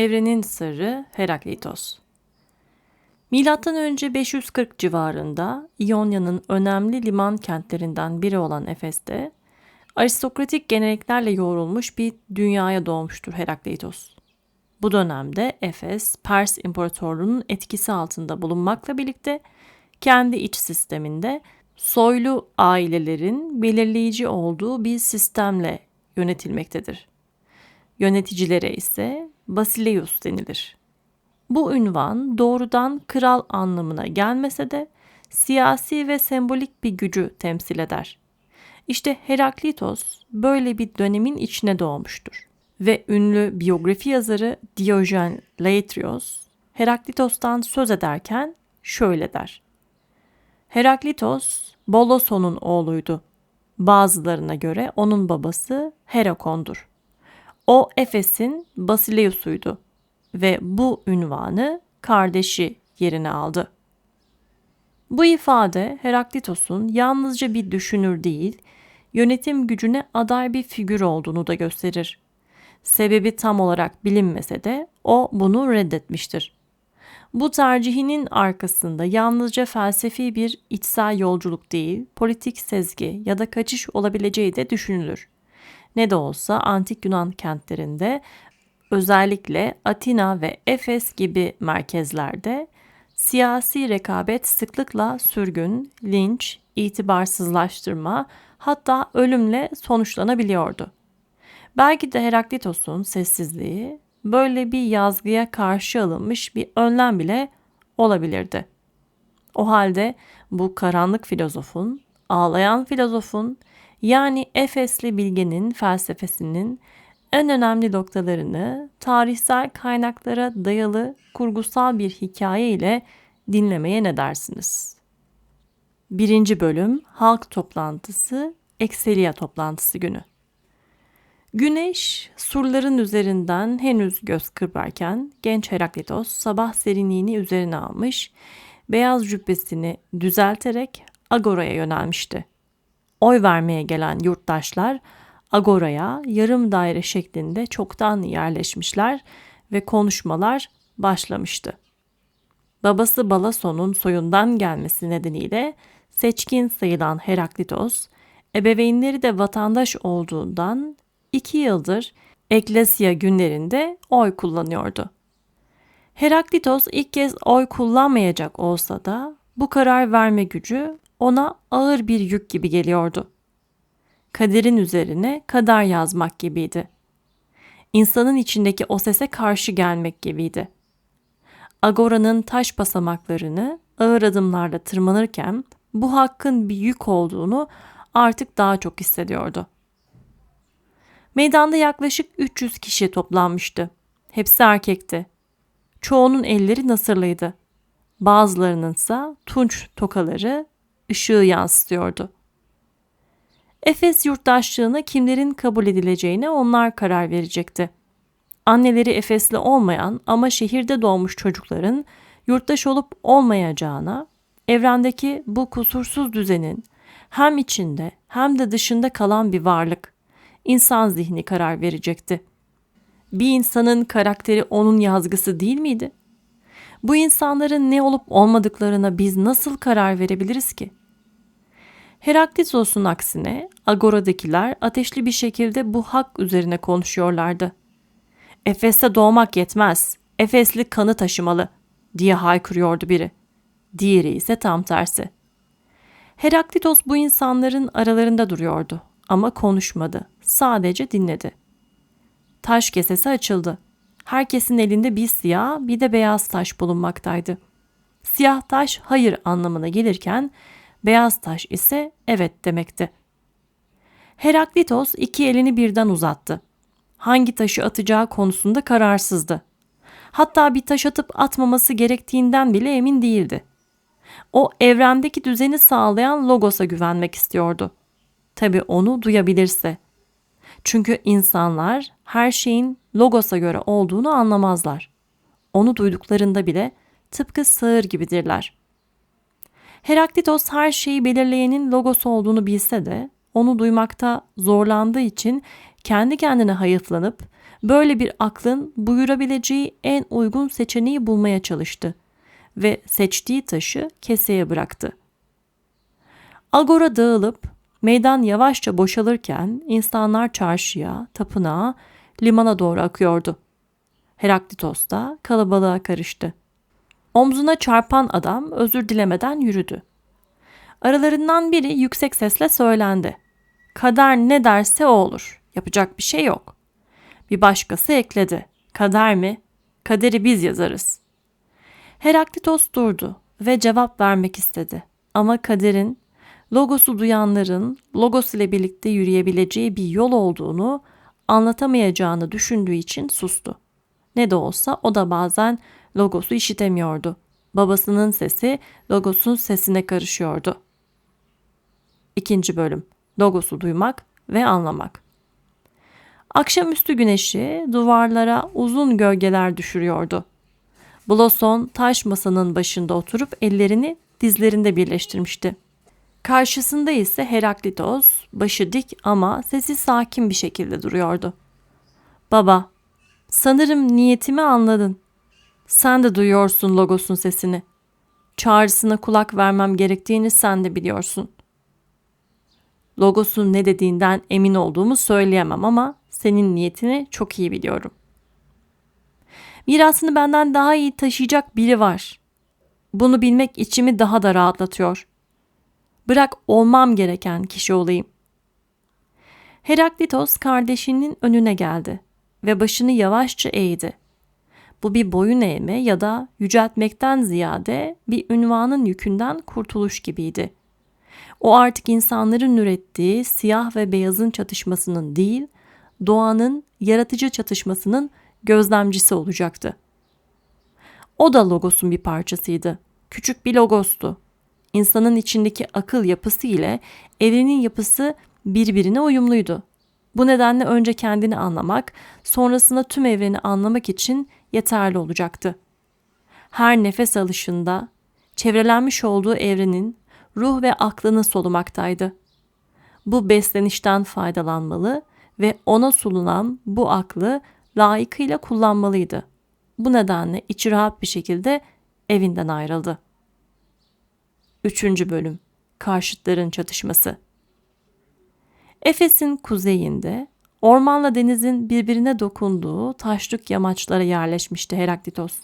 Evrenin Sırrı Heraklitos Milattan önce 540 civarında İonya'nın önemli liman kentlerinden biri olan Efes'te aristokratik geleneklerle yoğrulmuş bir dünyaya doğmuştur Herakleitos. Bu dönemde Efes, Pers İmparatorluğu'nun etkisi altında bulunmakla birlikte kendi iç sisteminde soylu ailelerin belirleyici olduğu bir sistemle yönetilmektedir. Yöneticilere ise Basileus denilir. Bu ünvan doğrudan kral anlamına gelmese de siyasi ve sembolik bir gücü temsil eder. İşte Heraklitos böyle bir dönemin içine doğmuştur. Ve ünlü biyografi yazarı Diyojen Laertios Heraklitos'tan söz ederken şöyle der. Heraklitos Boloson'un oğluydu. Bazılarına göre onun babası Herakon'dur. O Efes'in Basileus'uydu ve bu ünvanı kardeşi yerine aldı. Bu ifade Heraklitos'un yalnızca bir düşünür değil, yönetim gücüne aday bir figür olduğunu da gösterir. Sebebi tam olarak bilinmese de o bunu reddetmiştir. Bu tercihinin arkasında yalnızca felsefi bir içsel yolculuk değil, politik sezgi ya da kaçış olabileceği de düşünülür. Ne de olsa antik Yunan kentlerinde özellikle Atina ve Efes gibi merkezlerde siyasi rekabet sıklıkla sürgün, linç, itibarsızlaştırma hatta ölümle sonuçlanabiliyordu. Belki de Heraklitos'un sessizliği böyle bir yazgıya karşı alınmış bir önlem bile olabilirdi. O halde bu karanlık filozofun, ağlayan filozofun yani Efesli bilgenin felsefesinin en önemli noktalarını tarihsel kaynaklara dayalı kurgusal bir hikaye ile dinlemeye ne dersiniz? Birinci bölüm Halk Toplantısı Ekselia Toplantısı günü. Güneş surların üzerinden henüz göz kırparken genç Heraklitos sabah serinliğini üzerine almış, beyaz cübbesini düzelterek Agora'ya yönelmişti. Oy vermeye gelen yurttaşlar Agora'ya yarım daire şeklinde çoktan yerleşmişler ve konuşmalar başlamıştı. Babası Balason'un soyundan gelmesi nedeniyle seçkin sayılan Heraklitos, ebeveynleri de vatandaş olduğundan iki yıldır Eklesya günlerinde oy kullanıyordu. Heraklitos ilk kez oy kullanmayacak olsa da bu karar verme gücü ona ağır bir yük gibi geliyordu. Kaderin üzerine kader yazmak gibiydi. İnsanın içindeki o sese karşı gelmek gibiydi. Agora'nın taş basamaklarını ağır adımlarla tırmanırken bu hakkın bir yük olduğunu artık daha çok hissediyordu. Meydanda yaklaşık 300 kişi toplanmıştı. Hepsi erkekti. Çoğunun elleri nasırlıydı. Bazılarının ise tunç tokaları ışığı yansıtıyordu. Efes yurttaşlığına kimlerin kabul edileceğine onlar karar verecekti. Anneleri Efesli olmayan ama şehirde doğmuş çocukların yurttaş olup olmayacağına, evrendeki bu kusursuz düzenin hem içinde hem de dışında kalan bir varlık, insan zihni karar verecekti. Bir insanın karakteri onun yazgısı değil miydi? Bu insanların ne olup olmadıklarına biz nasıl karar verebiliriz ki? Heraklitos'un aksine Agora'dakiler ateşli bir şekilde bu hak üzerine konuşuyorlardı. Efes'te doğmak yetmez, Efesli kanı taşımalı diye haykırıyordu biri. Diğeri ise tam tersi. Heraklitos bu insanların aralarında duruyordu ama konuşmadı. Sadece dinledi. Taş kesesi açıldı. Herkesin elinde bir siyah bir de beyaz taş bulunmaktaydı. Siyah taş hayır anlamına gelirken beyaz taş ise evet demekti. Heraklitos iki elini birden uzattı. Hangi taşı atacağı konusunda kararsızdı. Hatta bir taş atıp atmaması gerektiğinden bile emin değildi. O evrendeki düzeni sağlayan Logos'a güvenmek istiyordu. Tabi onu duyabilirse. Çünkü insanlar her şeyin Logos'a göre olduğunu anlamazlar. Onu duyduklarında bile tıpkı sığır gibidirler. Heraklitos her şeyi belirleyenin Logos olduğunu bilse de onu duymakta zorlandığı için kendi kendine hayıflanıp Böyle bir aklın buyurabileceği en uygun seçeneği bulmaya çalıştı ve seçtiği taşı keseye bıraktı. Agora dağılıp meydan yavaşça boşalırken insanlar çarşıya, tapınağa, limana doğru akıyordu. Heraklitos da kalabalığa karıştı. Omzuna çarpan adam özür dilemeden yürüdü. Aralarından biri yüksek sesle söylendi. Kader ne derse o olur. Yapacak bir şey yok. Bir başkası ekledi. Kader mi? Kaderi biz yazarız. Heraklitos durdu ve cevap vermek istedi. Ama kaderin, logosu duyanların logos ile birlikte yürüyebileceği bir yol olduğunu anlatamayacağını düşündüğü için sustu. Ne de olsa o da bazen logosu işitemiyordu. Babasının sesi logosun sesine karışıyordu. İkinci bölüm. Logosu duymak ve anlamak. Akşamüstü güneşi duvarlara uzun gölgeler düşürüyordu. Blossom taş masanın başında oturup ellerini dizlerinde birleştirmişti. Karşısında ise Heraklitos başı dik ama sesi sakin bir şekilde duruyordu. Baba, sanırım niyetimi anladın. Sen de duyuyorsun logosun sesini. Çağrısına kulak vermem gerektiğini sen de biliyorsun. Logosun ne dediğinden emin olduğumu söyleyemem ama senin niyetini çok iyi biliyorum. Mirasını benden daha iyi taşıyacak biri var. Bunu bilmek içimi daha da rahatlatıyor. Bırak olmam gereken kişi olayım. Heraklitos kardeşinin önüne geldi ve başını yavaşça eğdi. Bu bir boyun eğme ya da yüceltmekten ziyade bir ünvanın yükünden kurtuluş gibiydi. O artık insanların ürettiği siyah ve beyazın çatışmasının değil, doğanın yaratıcı çatışmasının gözlemcisi olacaktı. O da logosun bir parçasıydı. Küçük bir logostu. İnsanın içindeki akıl yapısı ile evrenin yapısı birbirine uyumluydu. Bu nedenle önce kendini anlamak, sonrasında tüm evreni anlamak için yeterli olacaktı. Her nefes alışında çevrelenmiş olduğu evrenin ruh ve aklını solumaktaydı. Bu beslenişten faydalanmalı ve ona sunulan bu aklı layıkıyla kullanmalıydı. Bu nedenle içi rahat bir şekilde evinden ayrıldı. Üçüncü bölüm Karşıtların çatışması Efes'in kuzeyinde ormanla denizin birbirine dokunduğu taşlık yamaçlara yerleşmişti Heraklitos.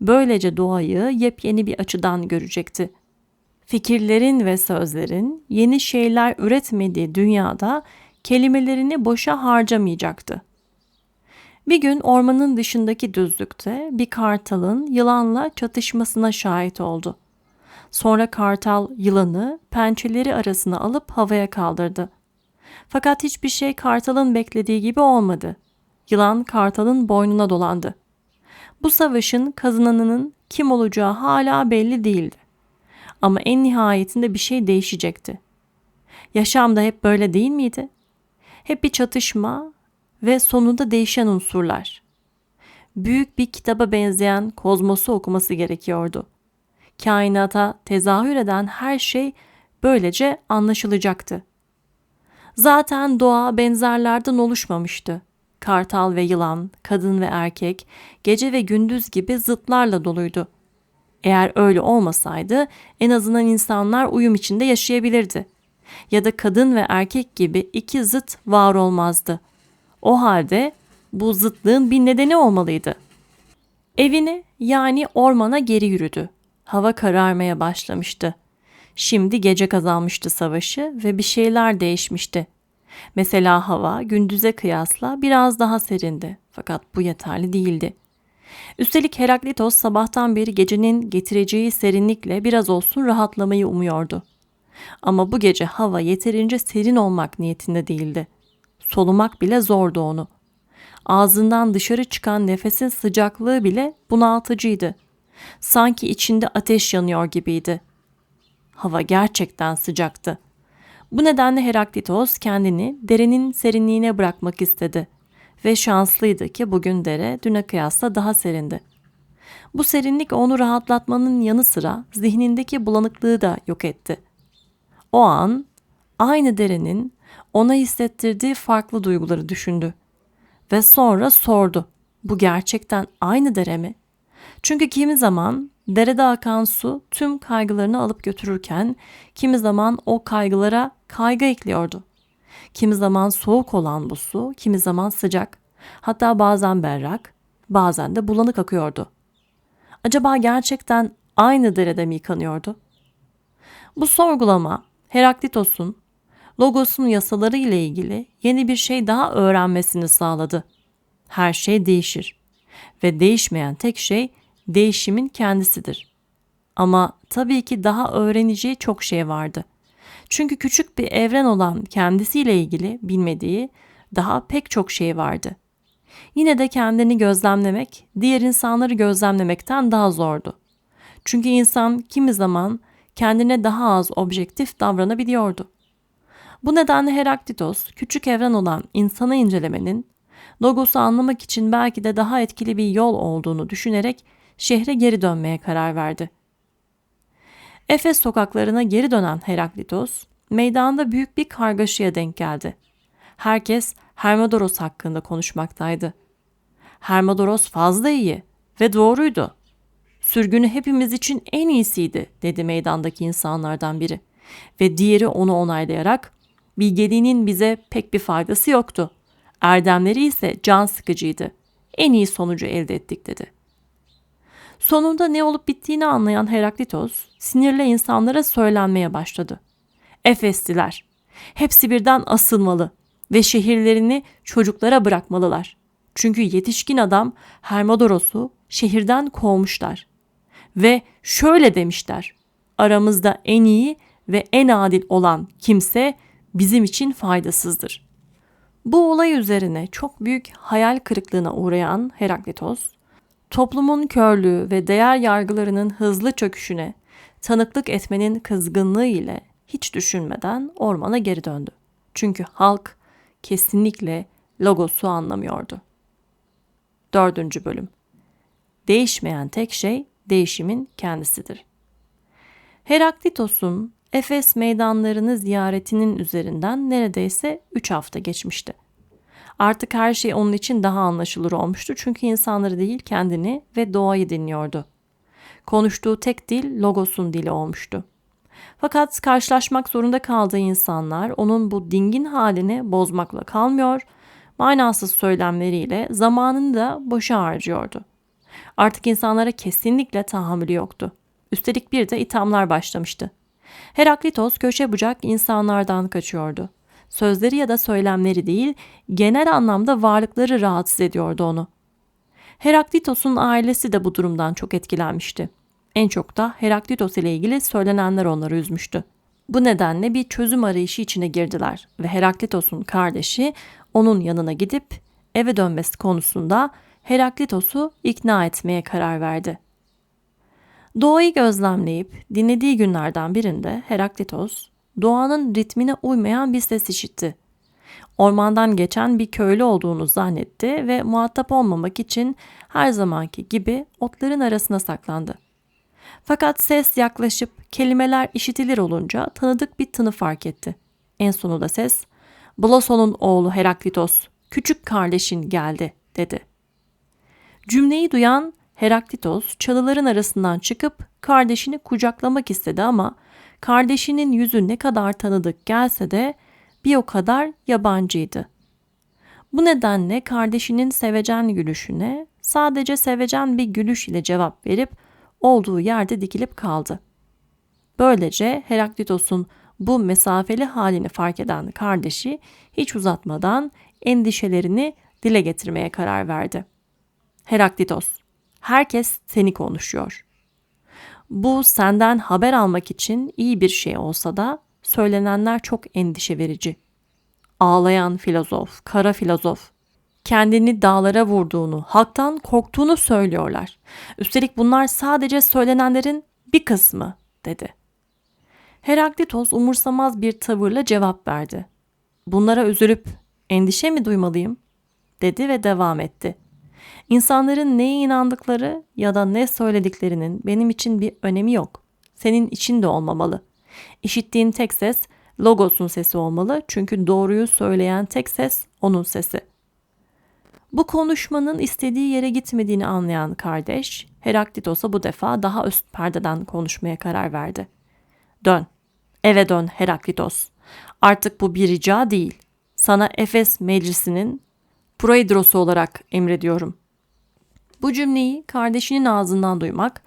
Böylece doğayı yepyeni bir açıdan görecekti. Fikirlerin ve sözlerin yeni şeyler üretmediği dünyada kelimelerini boşa harcamayacaktı. Bir gün ormanın dışındaki düzlükte bir kartalın yılanla çatışmasına şahit oldu. Sonra kartal yılanı pençeleri arasına alıp havaya kaldırdı. Fakat hiçbir şey kartalın beklediği gibi olmadı. Yılan kartalın boynuna dolandı. Bu savaşın kazananının kim olacağı hala belli değildi. Ama en nihayetinde bir şey değişecekti. Yaşam da hep böyle değil miydi? Hep bir çatışma ve sonunda değişen unsurlar. Büyük bir kitaba benzeyen kozmosu okuması gerekiyordu. Kainata tezahür eden her şey böylece anlaşılacaktı. Zaten doğa benzerlerden oluşmamıştı. Kartal ve yılan, kadın ve erkek, gece ve gündüz gibi zıtlarla doluydu. Eğer öyle olmasaydı en azından insanlar uyum içinde yaşayabilirdi. Ya da kadın ve erkek gibi iki zıt var olmazdı. O halde bu zıtlığın bir nedeni olmalıydı. Evine yani ormana geri yürüdü. Hava kararmaya başlamıştı. Şimdi gece kazanmıştı savaşı ve bir şeyler değişmişti. Mesela hava gündüze kıyasla biraz daha serindi. Fakat bu yeterli değildi. Üstelik Heraklitos sabahtan beri gecenin getireceği serinlikle biraz olsun rahatlamayı umuyordu. Ama bu gece hava yeterince serin olmak niyetinde değildi. Solumak bile zordu onu. Ağzından dışarı çıkan nefesin sıcaklığı bile bunaltıcıydı. Sanki içinde ateş yanıyor gibiydi. Hava gerçekten sıcaktı. Bu nedenle Heraklitos kendini derenin serinliğine bırakmak istedi ve şanslıydı ki bugün dere düne kıyasla daha serindi. Bu serinlik onu rahatlatmanın yanı sıra zihnindeki bulanıklığı da yok etti. O an aynı derenin ona hissettirdiği farklı duyguları düşündü ve sonra sordu. Bu gerçekten aynı dere mi? Çünkü kimi zaman derede akan su tüm kaygılarını alıp götürürken kimi zaman o kaygılara kaygı ekliyordu. Kimi zaman soğuk olan bu su, kimi zaman sıcak. Hatta bazen berrak, bazen de bulanık akıyordu. Acaba gerçekten aynı derede mi yıkanıyordu? Bu sorgulama Heraklitos'un Logos'un yasaları ile ilgili yeni bir şey daha öğrenmesini sağladı. Her şey değişir ve değişmeyen tek şey değişimin kendisidir. Ama tabii ki daha öğreneceği çok şey vardı. Çünkü küçük bir evren olan kendisiyle ilgili bilmediği daha pek çok şey vardı. Yine de kendini gözlemlemek diğer insanları gözlemlemekten daha zordu. Çünkü insan kimi zaman kendine daha az objektif davranabiliyordu. Bu nedenle Heraklitos küçük evren olan insanı incelemenin Logos'u anlamak için belki de daha etkili bir yol olduğunu düşünerek şehre geri dönmeye karar verdi. Efes sokaklarına geri dönen Heraklitos, meydanda büyük bir kargaşaya denk geldi. Herkes Hermodoros hakkında konuşmaktaydı. Hermodoros fazla iyi ve doğruydu. Sürgünü hepimiz için en iyisiydi dedi meydandaki insanlardan biri. Ve diğeri onu onaylayarak bilgeliğinin bize pek bir faydası yoktu. Erdemleri ise can sıkıcıydı. En iyi sonucu elde ettik dedi. Sonunda ne olup bittiğini anlayan Heraklitos sinirle insanlara söylenmeye başladı. Efesliler, hepsi birden asılmalı ve şehirlerini çocuklara bırakmalılar. Çünkü yetişkin adam Hermodoros'u şehirden kovmuşlar. Ve şöyle demişler. Aramızda en iyi ve en adil olan kimse bizim için faydasızdır. Bu olay üzerine çok büyük hayal kırıklığına uğrayan Heraklitos, toplumun körlüğü ve değer yargılarının hızlı çöküşüne tanıklık etmenin kızgınlığı ile hiç düşünmeden ormana geri döndü. Çünkü halk kesinlikle logosu anlamıyordu. Dördüncü bölüm Değişmeyen tek şey değişimin kendisidir. Heraklitos'un Efes meydanlarını ziyaretinin üzerinden neredeyse 3 hafta geçmişti. Artık her şey onun için daha anlaşılır olmuştu çünkü insanları değil kendini ve doğayı dinliyordu. Konuştuğu tek dil Logos'un dili olmuştu. Fakat karşılaşmak zorunda kaldığı insanlar onun bu dingin halini bozmakla kalmıyor, manasız söylemleriyle zamanını da boşa harcıyordu. Artık insanlara kesinlikle tahammülü yoktu. Üstelik bir de ithamlar başlamıştı. Heraklitos köşe bucak insanlardan kaçıyordu. Sözleri ya da söylemleri değil, genel anlamda varlıkları rahatsız ediyordu onu. Heraklitos'un ailesi de bu durumdan çok etkilenmişti. En çok da Heraklitos ile ilgili söylenenler onları üzmüştü. Bu nedenle bir çözüm arayışı içine girdiler ve Heraklitos'un kardeşi onun yanına gidip eve dönmesi konusunda Heraklitos'u ikna etmeye karar verdi. Doğayı gözlemleyip dinlediği günlerden birinde Heraklitos, doğanın ritmine uymayan bir ses işitti. Ormandan geçen bir köylü olduğunu zannetti ve muhatap olmamak için her zamanki gibi otların arasına saklandı. Fakat ses yaklaşıp kelimeler işitilir olunca tanıdık bir tını fark etti. En sonunda ses, Bloson'un oğlu Heraklitos, küçük kardeşin geldi dedi. Cümleyi duyan Heraklitos çalıların arasından çıkıp kardeşini kucaklamak istedi ama kardeşinin yüzü ne kadar tanıdık gelse de bir o kadar yabancıydı. Bu nedenle kardeşinin sevecen gülüşüne sadece sevecen bir gülüş ile cevap verip olduğu yerde dikilip kaldı. Böylece Heraklitos'un bu mesafeli halini fark eden kardeşi hiç uzatmadan endişelerini dile getirmeye karar verdi. Heraklitos, herkes seni konuşuyor. Bu senden haber almak için iyi bir şey olsa da söylenenler çok endişe verici. Ağlayan filozof, kara filozof, kendini dağlara vurduğunu, halktan korktuğunu söylüyorlar. Üstelik bunlar sadece söylenenlerin bir kısmı, dedi. Heraklitos umursamaz bir tavırla cevap verdi. Bunlara üzülüp endişe mi duymalıyım? dedi ve devam etti. İnsanların neye inandıkları ya da ne söylediklerinin benim için bir önemi yok. Senin için de olmamalı. İşittiğin tek ses Logos'un sesi olmalı çünkü doğruyu söyleyen tek ses onun sesi. Bu konuşmanın istediği yere gitmediğini anlayan kardeş, Heraklitos'a bu defa daha üst perdeden konuşmaya karar verdi. Dön, eve dön Heraklitos. Artık bu bir rica değil. Sana Efes meclisinin proidrosu olarak emrediyorum. Bu cümleyi kardeşinin ağzından duymak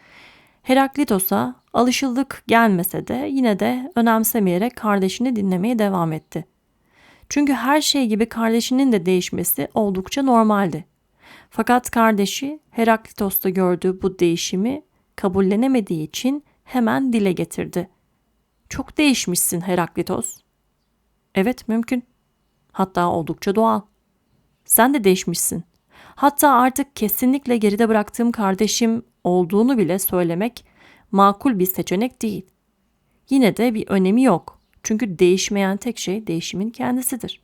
Heraklitos'a alışıldık gelmese de yine de önemsemeyerek kardeşini dinlemeye devam etti. Çünkü her şey gibi kardeşinin de değişmesi oldukça normaldi. Fakat kardeşi Heraklitos'ta gördüğü bu değişimi kabullenemediği için hemen dile getirdi. Çok değişmişsin Heraklitos. Evet mümkün. Hatta oldukça doğal. Sen de değişmişsin. Hatta artık kesinlikle geride bıraktığım kardeşim olduğunu bile söylemek makul bir seçenek değil. Yine de bir önemi yok. Çünkü değişmeyen tek şey değişimin kendisidir.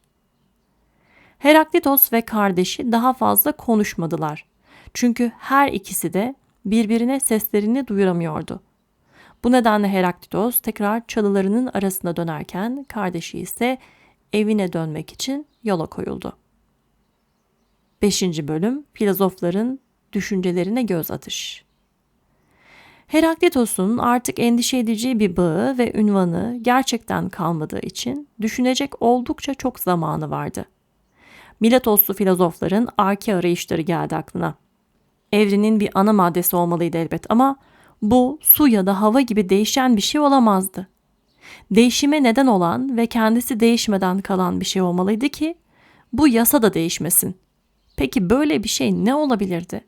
Heraklitos ve kardeşi daha fazla konuşmadılar. Çünkü her ikisi de birbirine seslerini duyuramıyordu. Bu nedenle Heraklitos tekrar çalılarının arasında dönerken kardeşi ise evine dönmek için yola koyuldu. 5. bölüm Filozofların düşüncelerine göz atış. Heraklitos'un artık endişe edeceği bir bağı ve ünvanı gerçekten kalmadığı için düşünecek oldukça çok zamanı vardı. Miletoslu filozofların arke arayışları geldi aklına. Evrenin bir ana maddesi olmalıydı elbet ama bu su ya da hava gibi değişen bir şey olamazdı. Değişime neden olan ve kendisi değişmeden kalan bir şey olmalıydı ki bu yasa da değişmesin. Peki böyle bir şey ne olabilirdi?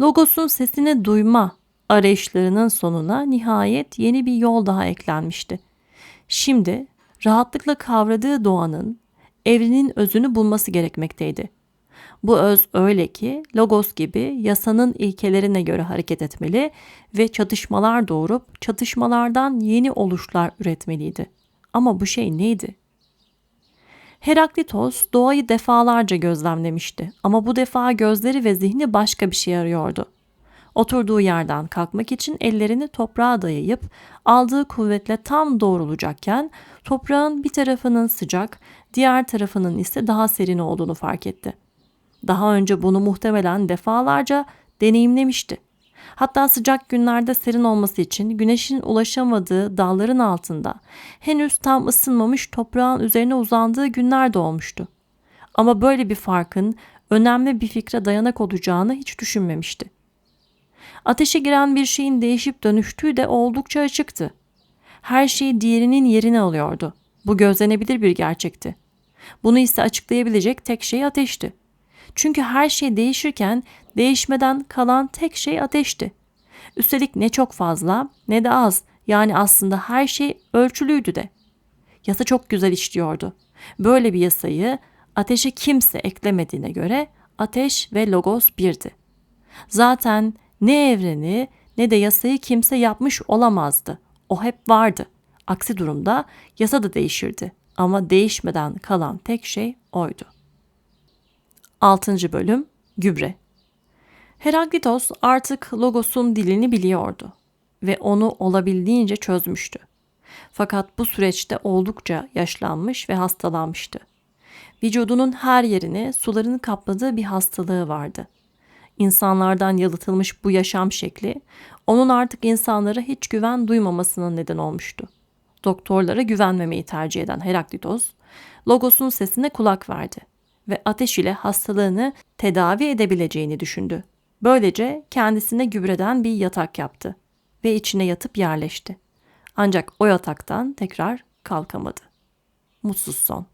Logos'un sesini duyma arayışlarının sonuna nihayet yeni bir yol daha eklenmişti. Şimdi rahatlıkla kavradığı doğanın evrenin özünü bulması gerekmekteydi. Bu öz öyle ki logos gibi yasanın ilkelerine göre hareket etmeli ve çatışmalar doğurup çatışmalardan yeni oluşlar üretmeliydi. Ama bu şey neydi? Heraklitos doğayı defalarca gözlemlemişti ama bu defa gözleri ve zihni başka bir şey arıyordu. Oturduğu yerden kalkmak için ellerini toprağa dayayıp aldığı kuvvetle tam doğrulacakken toprağın bir tarafının sıcak, diğer tarafının ise daha serin olduğunu fark etti. Daha önce bunu muhtemelen defalarca deneyimlemişti. Hatta sıcak günlerde serin olması için güneşin ulaşamadığı dalların altında henüz tam ısınmamış toprağın üzerine uzandığı günler de olmuştu. Ama böyle bir farkın önemli bir fikre dayanak olacağını hiç düşünmemişti. Ateşe giren bir şeyin değişip dönüştüğü de oldukça açıktı. Her şey diğerinin yerini alıyordu. Bu gözlenebilir bir gerçekti. Bunu ise açıklayabilecek tek şey ateşti. Çünkü her şey değişirken değişmeden kalan tek şey ateşti. Üstelik ne çok fazla ne de az yani aslında her şey ölçülüydü de. Yasa çok güzel işliyordu. Böyle bir yasayı ateşe kimse eklemediğine göre ateş ve logos birdi. Zaten ne evreni ne de yasayı kimse yapmış olamazdı. O hep vardı. Aksi durumda yasa da değişirdi. Ama değişmeden kalan tek şey oydu. 6. bölüm Gübre Heraklitos artık Logos'un dilini biliyordu ve onu olabildiğince çözmüştü. Fakat bu süreçte oldukça yaşlanmış ve hastalanmıştı. Vücudunun her yerini suların kapladığı bir hastalığı vardı. İnsanlardan yalıtılmış bu yaşam şekli onun artık insanlara hiç güven duymamasına neden olmuştu. Doktorlara güvenmemeyi tercih eden Heraklitos, Logos'un sesine kulak verdi ve ateş ile hastalığını tedavi edebileceğini düşündü. Böylece kendisine gübreden bir yatak yaptı ve içine yatıp yerleşti. Ancak o yataktan tekrar kalkamadı. Mutsuz son.